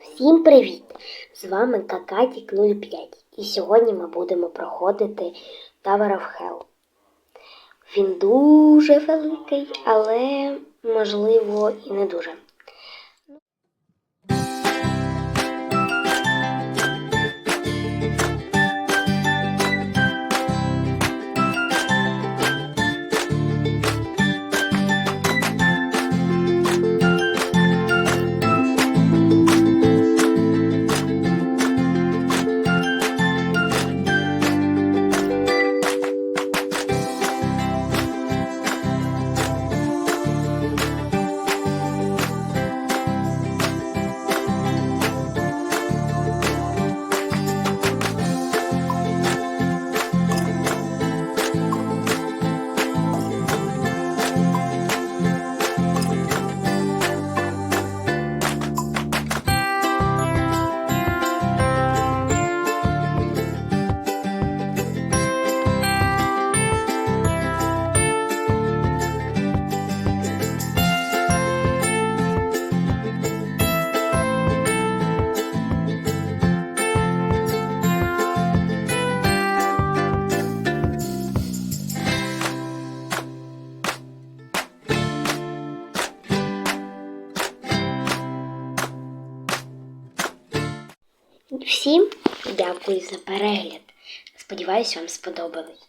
Всім привіт! З вами Какатік 05 і сьогодні ми будемо проходити Tower of Hell. Він дуже великий, але можливо і не дуже. Всім дякую за перегляд. Сподіваюсь, вам сподобалось.